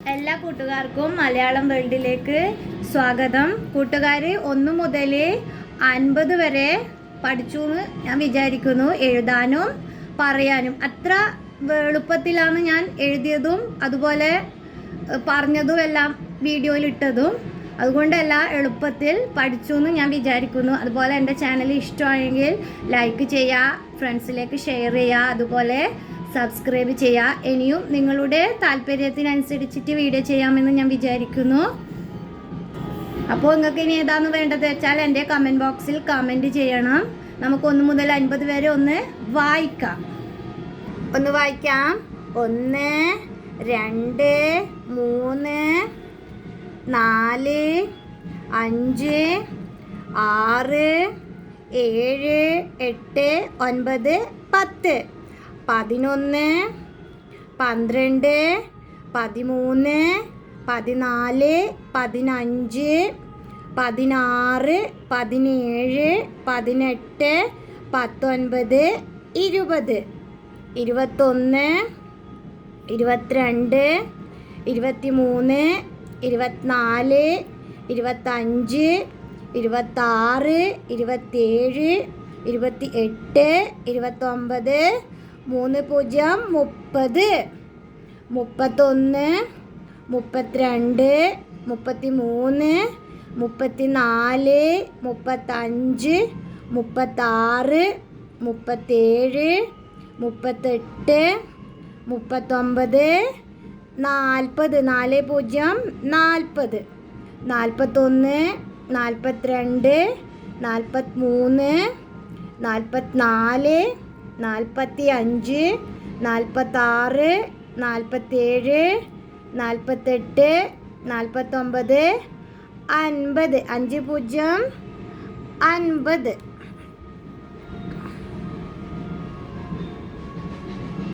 എല്ലാ കൂട്ടുകാർക്കും മലയാളം വേൾഡിലേക്ക് സ്വാഗതം. കൂട്ടുകാർ ഒന്ന് മുതൽ അൻപത് വരെ പഠിച്ചു എന്ന് ഞാൻ വിചാരിക്കുന്നു. എഴുതാനും പറയാനും. അത്ര എളുപ്പത്തിലാണ് ഞാൻ എഴുതിയതും അതുപോലെ പറഞ്ഞതും എല്ലാം വീഡിയോയിൽ ഇട്ടതും അതുകൊണ്ടല്ല എളുപ്പത്തിൽ പഠിച്ചു എന്ന് ഞാൻ വിചാരിക്കുന്നു. അതുപോലെ എന്റെ ചാനൽ ഇഷ്ടമായെങ്കിൽ ലൈക്ക് ചെയ്യുക ഫ്രണ്ട്സിലേക്ക് ഷെയർ ചെയ്യുക അതുപോലെ സബ്സ്ക്രൈബ് ചെയ്യുക ഇനിയും നിങ്ങളുടെ താല്പര്യത്തിനനുസരിച്ചിട്ട് വീഡിയോ ചെയ്യാമെന്ന് ഞാൻ വിചാരിക്കുന്നു. അപ്പോൾ നിങ്ങൾക്ക് ഇനി ഏതാന്ന് വേണ്ടത് വെച്ചാൽ എന്റെ കമന്റ് ബോക്സിൽ കമന്റ് ചെയ്യണം. നമുക്ക് ഒന്ന് മുതൽ അൻപത് വരെ ഒന്ന് വായിക്കാം. ഒന്ന് വായിക്കാം. ഒന്ന് രണ്ട് മൂന്ന് നാല് അഞ്ച് ആറ് ഏഴ് എട്ട് ഒൻപത് പത്ത്. പതിനൊന്ന് പന്ത്രണ്ട് പതിമൂന്ന് പതിനാല് പതിനഞ്ച് പതിനാറ് പതിനേഴ് പതിനെട്ട് പത്തൊൻപത് ഇരുപത്. ഇരുപത്തൊന്ന് ഇരുപത്തിരണ്ട് ഇരുപത്തിമൂന്ന് ഇരുപത്തിനാല് ഇരുപത്തഞ്ച് ഇരുപത്താറ് ഇരുപത്തേഴ് ഇരുപത്തി എട്ട് ഇരുപത്തൊമ്പത് മൂന്ന് പൂജ്യം മുപ്പത്. മുപ്പത്തൊന്ന് മുപ്പത്തിരണ്ട് മുപ്പത്തി മൂന്ന് മുപ്പത്തി നാല് മുപ്പത്തഞ്ച് മുപ്പത്താറ് മുപ്പത്തേഴ് മുപ്പത്തെട്ട് മുപ്പത്തൊമ്പത് നാൽപ്പത്. നാല് പൂജ്യം നാൽപ്പത്. നാൽപ്പത്തൊന്ന് നാൽപ്പത്തിരണ്ട് നാൽപ്പത്തിമൂന്ന് നാൽപ്പത്തിനാല് നാൽപ്പത്തി അഞ്ച് നാൽപ്പത്താറ് നാൽപ്പത്തേഴ് നാൽപ്പത്തെട്ട് നാൽപ്പത്തൊമ്പത് അൻപത്. അഞ്ച് പൂജ്യം അൻപത്.